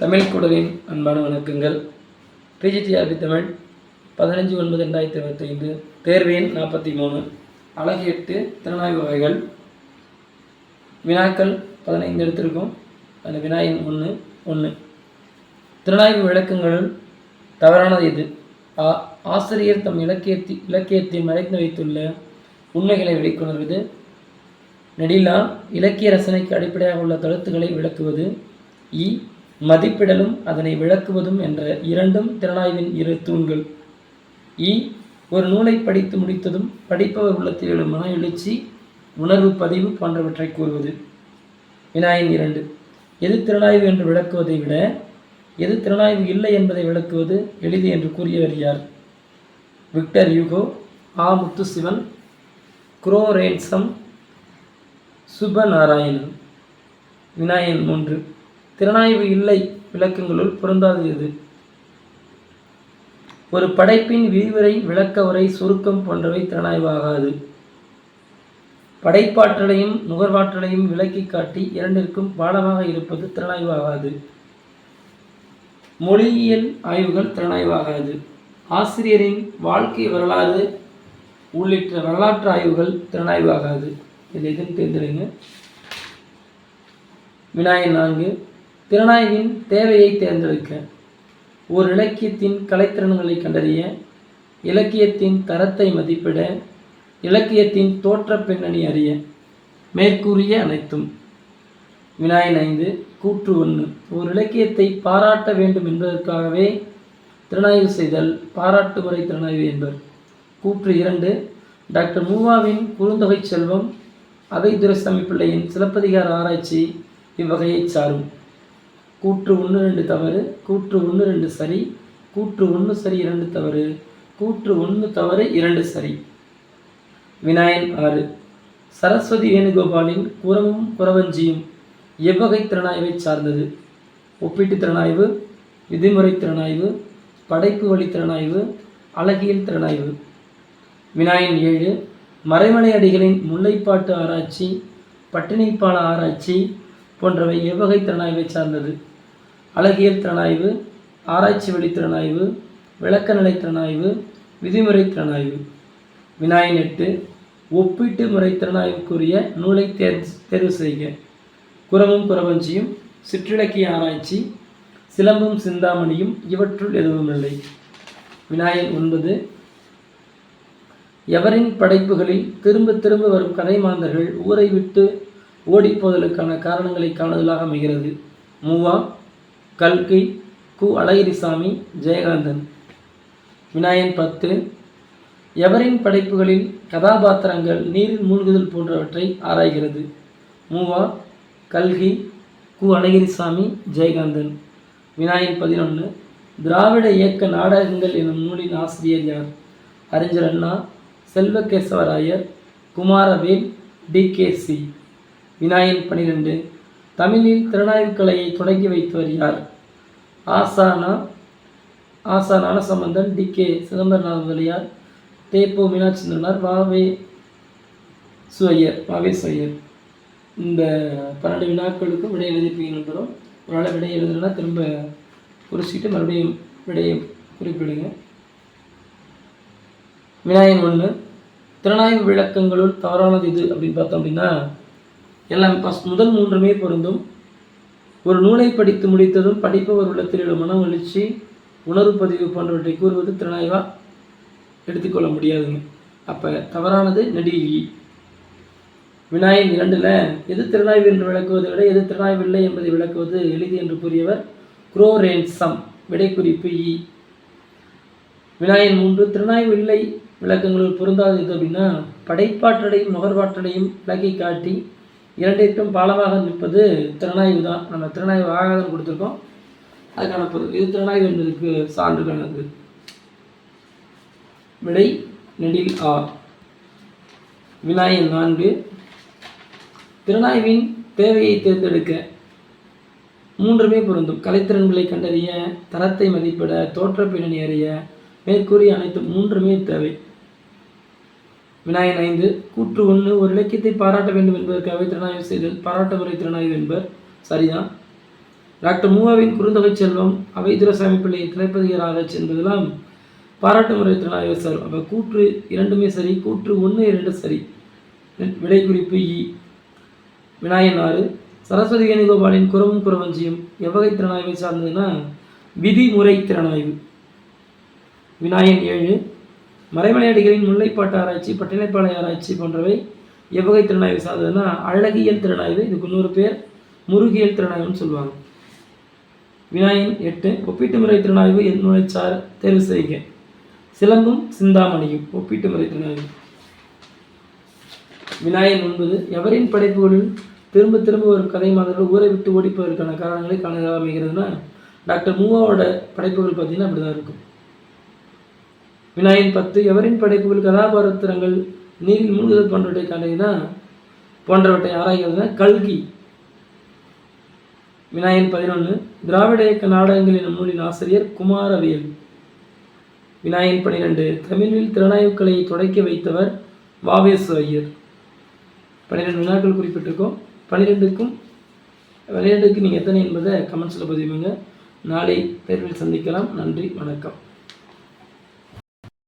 தமிழ் குடலின் அன்பான வணக்கங்கள். பிஜிடிஆர்பி தமிழ் பதினஞ்சு ஒன்பது ரெண்டாயிரத்தி இருபத்தைந்து தேர்வு எண் நாற்பத்தி மூணு அழகு எட்டு திறனாய்வு வகைகள். வினாக்கள் பதினைந்து எடுத்திருக்கும். அந்த வினாயின் ஒன்று ஒன்று. திறனாய்வு விளக்கங்களுள் தவறானது இது. ஆ ஆசிரியர் தம் இலக்கியத்தி இலக்கியத்தை மறைத்து வைத்துள்ள உண்மைகளை வெளிக்கொணர்வது. நெடிலா இலக்கிய ரசனைக்கு அடிப்படையாக உள்ள கருத்துக்களை விளக்குவது. இ மதிப்பிடலும் அதனை விளக்குவதும் என்ற இரண்டும் திறனாய்வின் இரு தூண்கள். இ ஒரு நூலை படித்து முடித்ததும் படிப்பவர் உள்ளத்தில் எழும் மன எழுச்சி உணர்வு பதிவு போன்றவற்றை கூறுவது. வினாயின் இரண்டு எது திறனாய்வு என்று விளக்குவதை விட எது திறனாய்வு இல்லை என்பதை விளக்குவது எளிது என்று கூறியவர் யார்? விக்டர் யூகோ ஆ. முத்துசிவன் குரோரேன்சம் சுபநாராயணன். வினாயன் மூன்று திறனாய்வு இல்லை விளக்கங்களுள் பொருந்தாது இது ஒரு படைப்பின் விரிவுரை விளக்க உரை சுருக்கம் போன்றவை திறனாய்வாகாது. படைப்பாற்றலையும் நுகர்வாற்றலையும் விளக்கி காட்டி இரண்டிற்கும் பாடமாக இருப்பது திறனாய்வாகாது. மொழியியல் ஆய்வுகள் திறனாய்வாகாது. ஆசிரியரின் வாழ்க்கை வரலாறு உள்ளிட்ட வரலாற்று ஆய்வுகள் திறனாய்வாகாது. இதை இதில் எதுன்னு தேர்ந்தெடுங்க வினாயன் நான்கு திறனாய்வின் தேவையை தேர்ந்தெடுக்க ஒரு இலக்கியத்தின் கலைத்திறன்களை கண்டறிய இலக்கியத்தின் தரத்தை மதிப்பிட இலக்கியத்தின் தோற்ற பின்னணி அறிய மேற்கூறிய அனைத்தும். வினாயன் ஐந்து கூற்று ஒன்று. ஒரு இலக்கியத்தை பாராட்ட வேண்டும் என்பதற்காகவே திறனாய்வு செய்தல் பாராட்டு முறை திறனாய்வு என்பர். கூற்று இரண்டு. டாக்டர் மூவாவின் குறுந்தொகை செல்வம் அவை துரைசாமி பிள்ளையின் சிலப்பதிகார ஆராய்ச்சி இவ்வகையைச் சாரும். கூற்று ஒன்று ரெண்டு தவறு. கூற்று ஒன்று ரெண்டு சரி. கூற்று ஒன்று சரி இரண்டு தவறு. கூற்று ஒன்று தவறு இரண்டு சரி. வினாயன் ஆறு. சரஸ்வதி வேணுகோபாலின் குரமும் குரவஞ்சியும் எவ்வகை திறனாய்வை சார்ந்தது. ஒப்பீட்டு திறனாய்வு விதிமுறை திறனாய்வு படைப்பு வழி திறனாய்வு அழகியல் திறனாய்வு. வினாயன் ஏழு. மறைமலை அடிகளின் முல்லைப்பாட்டு ஆராய்ச்சி பட்டினிப்பால ஆராய்ச்சி போன்றவை எவ்வகை திறனாய்வை சார்ந்தது. அழகியல் திறனாய்வு ஆராய்ச்சி வழி திறனாய்வு விளக்கநிலை திறனாய்வு விதிமுறை திறனாய்வு. வினாயின் எட்டு ஒப்பீட்டு முறை திறனாய்வுக்குரிய நூலை தேர் தேர்வு செய்க. குரமும் குரவஞ்சியும் சிற்றிலக்கிய ஆராய்ச்சி சிலம்பும் சிந்தாமணியும் இவற்றுள் எதுவும் இல்லை. வினாயன் ஒன்பது எவரின் படைப்புகளில் திரும்ப திரும்ப வரும் கதை மாந்தர்கள் ஊரை விட்டு ஓடிப்போதலுக்கான காரணங்களை காணுதலாக அமைகிறது. மூவா கல்கி கு அழகிரிசாமி ஜெயகாந்தன். விநாயகன் பத்து எவரின் படைப்புகளில் கதாபாத்திரங்கள் நீரில் மூழ்குதல் போன்றவற்றை ஆராய்கிறது. மூவா கல்கி கு அழகிரிசாமி ஜெயகாந்தன். விநாயகன் பதினொன்று திராவிட இயக்க நாடகங்கள் எனும் நூலின் ஆசிரியர் யார்? அறிஞர் அண்ணா செல்வகேசவராயர் குமாரவேல் டிகேசி விநாயகன் பனிரெண்டு. தமிழில் திறனாய்வு கலையை தொடங்கி வைத்தவர் யார்? ஆசானா. ஆசா ஞானசம்பந்தன் டி கே சிதம்பரநாத முதலியார். தேப்போ மீனாட்சிந்தனார் வாவே சுவையர். வாவே சுவையர். இந்த பன்னெண்டு வினாக்களுக்கும் விடை எழுதிப்பீங்க நண்பரும். ஒரு நாள் விடை எழுதுனா திரும்ப குறிச்சிட்டு மறுபடியும் விடையை குறிப்பிடுங்க. விநாயகன் ஒன்று. திறனாய்வு விளக்கங்களுள் தவறானது இது அப்படின்னு பார்த்தோம் அப்படின்னா எல்லாம் ஃபஸ்ட் முதல் மூன்றுமே பொருந்தும். ஒரு நூலை படித்து முடித்ததும் படிப்பவர் உள்ளத்தில் உள்ள மன எழுச்சி உணர்வு பதிவு போன்றவற்றை கூறுவது திறனாய்வாக எடுத்துக்கொள்ள முடியாதுங்க. அப்போ தவறானது நெடிலி வினாயன் இரண்டில் எது திறனாய்வு என்று விளக்குவதை விட எது திறனாய்வில்லை என்பதை விளக்குவது எளிது என்று கூறியவர் குரோரேன்சம் விடை குறிப்பு இ. வினாயன் மூன்று திறனாய்வு இல்லை விளக்கங்களில் பொருந்தாது அப்படின்னா படைப்பாற்றலையும் நுகர்வாற்றலையும் விளக்கி காட்டி இரண்டிற்கும் பாலமாக நிற்பது திறனாய்வு தான். நம்ம திறனாய்வு ஆகாதம் கொடுத்துருக்கோம். அதுக்கான பொருள் இது திறனாய்வு என்பதற்கு சான்றுகள் விடை நெடில் ஆ. வினாயன் நான்கு. திறனாய்வின் தேவையை தேர்ந்தெடுக்க மூன்றுமே பொருந்தும். கலைத்திறன்களை கண்டறிய தரத்தை மதிப்பிட தோற்ற பின்னணி அறிய மேற்கூறிய அனைத்து மூன்றுமே தேவை. வினாயன் ஐந்து கூற்று ஒன்று ஒரு இலக்கியத்தை பாராட்ட வேண்டும் என்பதற்காகவே திறனாய்வு செய்தல் பாராட்டு முறை திறனாய்வு என்பர். சரிதான். டாக்டர் மூவாவின் குறுந்தொகை செல்வம் அவை துரசாமி பிள்ளையின் திரைப்பதிகர் ஆராய்ச்சி என்பதெல்லாம் பாராட்டு முறை திறனாய்வு சார். அப்போ கூற்று இரண்டுமே சரி கூற்று ஒன்று இரண்டு சரி. விடை குறிப்பு இ. விநாயகன் ஆறு சரஸ்வதி வேணுகோபாலின் குறவும் குறவஞ்சியும் எவ்வகை திறனாய்வை சார்ந்ததுன்னா விதிமுறை திறனாய்வு. விநாயகன் ஏழு மறைமலையடிகளின் முல்லைப்பாட்டு ஆராய்ச்சி பட்டினைப்பாளைய ஆராய்ச்சி போன்றவை எவ்வகை திறனாய்வு சார்ந்ததுன்னா அழகியல் திறனாய்வு இதுக்கு இன்னொரு பேர் முருகியல் திறனாய்வுன்னு சொல்லுவாங்க. விநாயகன் எட்டு ஒப்பீட்டு முறை திறனாய்வு என் சார் தேர்வு செய்க. சிலம்பும் சிந்தாமணியும் ஒப்பீட்டு முறை திறனாய்வு. விநாயகன் ஒன்பது எவரின் படைப்புகளில் திரும்ப திரும்ப ஒரு கதை மாதிரிகள் ஊரை விட்டு ஓடிப்பதற்கான காரணங்களை காண அமைகிறதுனா டாக்டர் மூவாவோட படைப்புகள் பார்த்தீங்கன்னா அப்படி தான் இருக்கும். விநாயகன் பத்து எவரின் படைப்புகள் கதாபாத்திரங்கள் நீரில் மூழ்குதல் போன்றவற்றை காண்கிறதுனா போன்றவற்றை ஆராய்கிறதுனா கல்கி. விநாயகன் பதினொன்று திராவிட இயக்க நாடகங்கள் எனும் நூலின் ஆசிரியர் குமாரவேல். விநாயகன் பன்னிரெண்டு தமிழில் திறனாய்வுக்களை தொடக்கி வைத்தவர் வாவேசு ஐயர். பன்னிரெண்டு வினாக்கள் குறிப்பிட்டிருக்கோம். பன்னிரெண்டுக்கும் பன்னிரெண்டுக்கு நீங்கள் எத்தனை என்பதை கமெண்ட்ஸில் பதிவுங்க. நாளை தேர்வில் சந்திக்கலாம். நன்றி வணக்கம்.